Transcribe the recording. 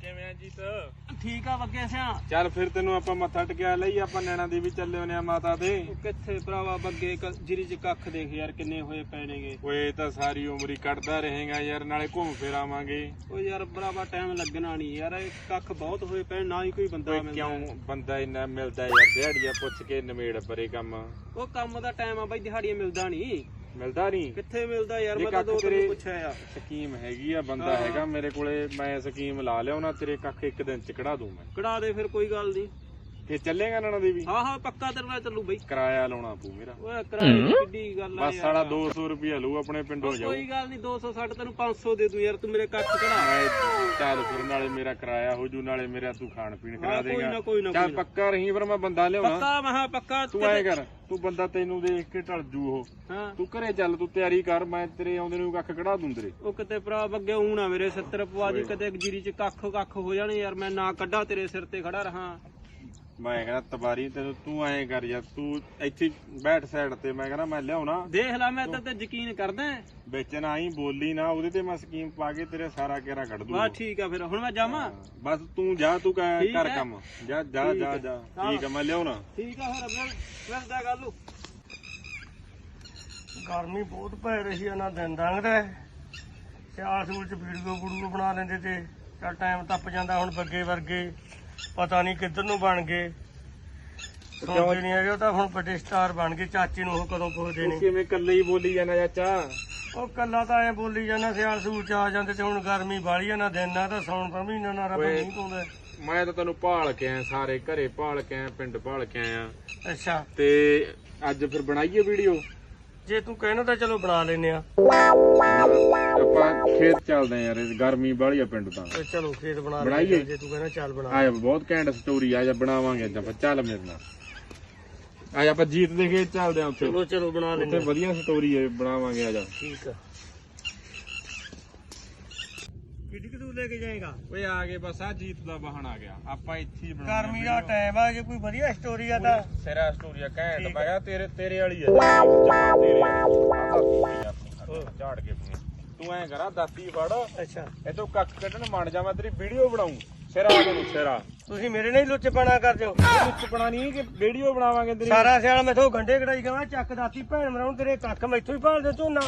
ਕਿਵੇਂ ਆ ਜੀਤ? ਠੀਕ ਆ ਬੱਗੇ ਸਿਆ। ਚੱਲ ਫਿਰ ਤੈਨੂੰ ਆਪਾਂ ਮੱਥਾ ਟਕਿਆ ਲਈ ਆਪਾਂ ਨੈਣਾ ਦੇਵੀ ਚੱਲੇ ਹੋਨੇ ਆ ਮਾਤਾ ਦੇ। ਕਿੱਥੇ ਭਰਾਵਾ ਬੱਗੇ ਕ- ਜਿਰੀ ਚ ਕੱਖ ਦੇਖ ਯਾਰ ਕਿੰਨੇ ਹੋਏ ਪੈ ਨੇਗੇ। ਓਏ ਇਹ ਤਾਂ ਸਾਰੀ ਉਮਰ ਹੀ ਕੱਢਦਾ ਰਹੇਗਾ ਯਾਰ ਨਾਲੇ ਘੁੰਮ ਫਿਰ ਆਵਾਂਗੇ। ਉਹ ਯਾਰ ਭਰਾਵਾ ਟਾਈਮ ਲੱਗਣਾ ਨਹੀਂ ਯਾਰ ਇਹ ਕੱਖ ਬਹੁਤ ਹੋਏ ਪਏ ਨਾ ਹੀ ਕੋਈ ਬੰਦਾ ਓਏ ਮਿਲਦਾ। ਕਿਉਂ ਬੰਦਾ ਇੰਨਾ ਮਿਲਦਾ ਯਾਰ ਦਿਹਾੜੀਆਂ ਪੁੱਛ ਕੇ ਨਿਮੇੜ ਪਰੇ ਕੰਮ। ਉਹ ਕੰਮ ਦਾ ਟਾਈਮ ਆ ਬਾਈ ਦਿਹਾੜੀਆਂ ਮਿਲਦਾ ਨਹੀਂ ਮਿਲਦਾ ਨਹੀਂ ਕਿੱਥੇ ਮਿਲਦਾ ਯਾਰ? ਮੈਂ ਤਾਂ ਕੱਖ ਦੋ ਤੇਰੇ- ਤੈਨੂੰ ਪੁੱਛਿਆ ਆ। ਸਕੀਮ ਹੈਗੀ ਆ ਬੰਦਾ ਹਾਂ। ਹੈਗਾ ਮੇਰੇ ਕੋਲੇ ਮੈਂ ਸਕੀਮ ਲਾ ਲਿਆ ਉਹਨਾਂ ਤੇਰੇ ਕੱਖ ਇੱਕ ਦਿਨ ਚ ਕਢਾ ਦੂੰ ਮੈਂ। ਕਢਾ ਦੇ ਫਿਰ ਕੋਈ ਗੱਲ ਨਹੀਂ ਤੇ ਚੱਲੇਗਾ ਨੈਣਾ ਦੇਵੀ ਹਾਂ ਹਾਂ ਪੱਕਾ ਤੇਰੇ ਨਾਲ ਚੱਲੂ ਬਈ। ਕਿਰਾਇਆ ਲਾਉਣਾ ਪਊ ਮੇਰਾ। ਓਏ ਕਿਰਾਏ ਦੀ ਕਿੱਡੀ ਗੱਲ ਆ ਬਸ ਸਾਲਾ 200 ਰੁਪਿਆ ਲਊ ਆਪਣੇ ਪਿੰਡੋਂ ਜਾਊ। ਕੋਈ ਗੱਲ ਨਹੀਂ 260 ਤੈਨੂੰ 500 ਦੇ ਦੂੰ ਯਾਰ ਤੂੰ ਮੇਰੇ ਕੱਖ ਕਢਾ। ਚੱਲ ਫਿਰ ਨਾਲੇ ਮੇਰਾ ਕਿਰਾਇਆ ਹੋ ਜੂ ਨਾਲੇ ਮੇਰਾ ਤੂੰ ਖਾਣ ਪੀਣ ਕਰਾ ਦੇਗਾ। ਨਾ, ਕੋਈ ਨਾ, ਚੱਲ। ਪੱਕਾ ਰਹੀਂ ਪਰ ਮੈਂ ਬੰਦਾ ਲਿਆਉਣਾ। ਪੱਕਾ ਮਹਾ ਪੱਕਾ। ਤੂੰ ਐ ਕਰ ਤੂੰ ਬੰਦਾ ਤੈਨੂੰ ਦੇਖ ਕੇ ਢਲ ਜੂ ਉਹ। ਹਾਂ। ਤੂੰ ਘਰੇ ਚੱਲ ਤੂੰ ਤਿਆਰੀ ਕਰ ਮੈਂ ਤੇਰੇ ਆਉਂਦੇ ਨੂੰ ਕੱਖ ਕਢਾ ਦੂੰ ਤੇਰੇ। ਉਹ ਕਿਤੇ ਭਰਾ ਬੱਗੇ ਊਣਾ ਮੇਰੇ 70 ਪਵਾ ਦੀ ਕਦੇ ਜੀਰੀ ਚ ਕੱਖ ਕੱਖ ਹੋ ਜਾਣੇ ਯਾਰ ਮੈਂ ਨਾ ਕੱਢਾ ਤੇਰੇ ਸਿਰ ਤੇ ਖੜਾ ਰਹਾ। ਮੈਂ ਕਹਿੰਦਾ ਤਬਾਰੀ ਤੈਨੂੰ ਤੂੰ ਐਂ ਕਰ ਯਾਰ ਤੂੰ ਇੱਥੇ ਹੀ ਬੈਠ ਸਾਈਡ ਤੇ ਮੈਂ ਕਹਿੰਦਾ ਮੈਂ ਲਿਆਉਣਾ। ਦੇਖ ਲੈ ਮੈਂ ਤਾਂ ਤੇ ਯਕੀਨ ਕਰਦਾ। ਵਿੱਚ ਨਾ ਆਈ ਬੋਲੀ ਨਾ ਉਹਦੇ ਤੇ ਮੈਂ ਸਕੀਮ ਪਾ ਕੇ ਤੇਰੇ ਸਾਰਾ ਕੇਰਾ ਕੱਢ ਦੂੰ ਵਾਹ ਠੀਕ ਆ ਫਿਰ ਹੁਣ ਮੈਂ ਜਾਵਾਂ? ਬਸ ਤੂੰ ਜਾ ਤੂੰ ਕਰ ਹੈ। ਕੰਮ। ਜਾ ਜਾ ਜਾ ਹੈ। ਜਾ। ਹਾਂ। ਠੀਕ ਆ ਮੈਂ ਲਿਆਉਣਾ। ਠੀਕ ਆ ਫਿਰ ਮਿਲ ਮਿਲਦਾ ਗੱਲ। ਨੂੰ ਗਰਮੀ ਬਹੁਤ ਪੈ ਰਹੀ ਆ ਨਾ ਦਿਨ ਲੰਘਦਾ ਸਿਆਲ ਸੂਲ ਚ ਵੀਡੀਓ ਵੀਡੀਓ ਬਣਾ ਲੈਂਦੇ ਤੇ ਚੱਲ ਟਾਈਮ ਟੱਪ ਜਾਂਦਾ ਹੁਣ ਬੱਗੇ ਵਰਗੇ। ਪਤਾ ਨਹੀਂ ਕਿੱਧਰ ਨੂੰ ਬਣ ਗਏ। ਸੋਚਦੇ ਨਹੀਂ ਹੈਗੇ ਉਹ ਤਾਂ ਹੁਣ ਵੱਡੇ ਸਟਾਰ ਬਣ ਗਏ ਚਾਚੇ ਨੂੰ ਉਹ ਕਦੋਂ ਪੁੱਛਦੇ ਨੇ। ਕਿਵੇਂ ਇਕੱਲੇ ਹੀ ਬੋਲੀ ਜਾਣਾ ਚਾਚਾ? ਉਹ ਕੱਲਾ ਤਾਂ ਐ ਬੋਲੀ ਜਾਂਦਾ ਸਿਆਲ ਸੂਲ ਚ ਆ ਜਾਂਦੇ ਤੇ ਹੁਣ ਗਰਮੀ ਬਾਲੀ ਆ ਨਾ ਦਿਨ ਨਾ ਤਾਂ ਸੌਣ ਦਾ ਮਹੀਨਾ ਨਾ ਰੱਬ। ਨਹੀਂ ਪਾਉਂਦਾ। ਮੈਂ ਤਾਂ ਤੈਨੂੰ ਭਾਲ ਕੇ ਆਇਆ ਸਾਰੇ ਘਰੇ ਭਾਲ ਕੇ ਆਇਆ ਪਿੰਡ ਭਾਲ ਕੇ ਆਇਆ। ਅੱਛਾ। ਤੇ ਅੱਜ ਫਿਰ ਬਣਾਈਏ ਵੀਡੀਓ? ਜੇ ਤੂੰ ਕਹਿਣਾ ਤਾਂ ਚਲੋ ਬਣਾ ਲੈਨੇ ਆ ਆਪਾਂ ਖੇਤ ਚੱਲਦੇ ਆ ਯਾਰ ਇਹ ਗਰਮੀ ਬਾਹਲੀ ਆ ਪਿੰਡ ਤਾਂ। ਤੇ ਚਲੋ ਖੇਤ ਬਣਾ ਬਣਾਈਏ? ਆ, ਜੇ ਤੂੰ ਕਹਿਣਾ ਚੱਲ ਬਣਾ। ਆਇਆ ਬਹੁਤ ਘੈਂਟ ਸਟੋਰੀ ਆ ਜਾ ਬਣਾਵਾਂਗੇ ਅੱਜ ਆਪਾਂ ਚੱਲ ਮੇਰੇ ਨਾਲ। ਆ ਜਾ ਆਪਾਂ ਜੀਤ ਦੇ ਖੇਤ ਚੱਲਦੇ ਆ ਉੱਥੇ। ਚਲੋ ਚਲੋ ਬਣਾ ਉੱਥੇ। ਵਧੀਆ ਸਟੋਰੀ ਹੈ ਬਣਾਵਾਂਗੇ ਆ ਜਾ ਠੀਕ ਆ। ਕਿੱਡੀ ਕਿ ਤੂੰ ਲੈ ਕੇ ਜਾਏਗਾ? ਓਏ ਆ ਗਏ ਬਸ ਆ ਜੀਤ ਦਾ ਵਾਹਨ ਆ ਗਿਆ। ਆਪਾਂ ਇੱਥੇ ਹੀ ਗਰਮੀ ਦਾ ਟਾਈਮ ਆ ਜੇ ਕੋਈ ਵਧੀਆ ਸਟੋਰੀ ਆ ਤਾਂ। ਸਿਰਾ ਸਟੋਰੀ ਆ ਘੈਂਟ ਠੀਕ ਮੈਂ ਕਿਹਾ ਤੇਰੇ ਤੇਰੇ ਵਾਲੀ ਆ। ਤੇਰੇ ਵਾਲੀ ਆ। ਝਾੜ ਕੇ ਪੂਰੀ। ਤੂੰ ਐ ਕਰਾ ਦਾਤੀ ਫੜ। ਅੱਛਾ। ਇਤੋਂ ਕੱਖ ਕੱਢਣ ਮੰਨ ਜਾ ਮੈਂ ਤੇਰੀ ਵੀਡੀਓ ਬਣਾਉਂ। ਸਿਰਾ ਮੈਨੂੰ ਸਿਰਾ। ਤੁਸੀਂ ਮੇਰੇ ਨਾਲ ਹੀ ਲੁੱਚਪਣਾ ਕਰਦੇ ਹੋ ਚੁੱਪਣਾ ਨਹੀਂ ਕਿ ਵੀਡੀਓ ਬਣਾਵਾਂਗੇ ਤੇਰੀ। ਸਾਰਾ ਸਿਆਲ ਮੈਥੋਂ ਗੰਡੇ ਕਢਾਈ ਕਰਾਂ ਚੱਕ ਦਾਤੀ ਭੈਣ ਮਰਾਉਣ ਤੇਰੇ ਕੱਖ ਮੈਥੋਂ ਹੀ ਭਾਲ ਦੇ ਝੋਨਾ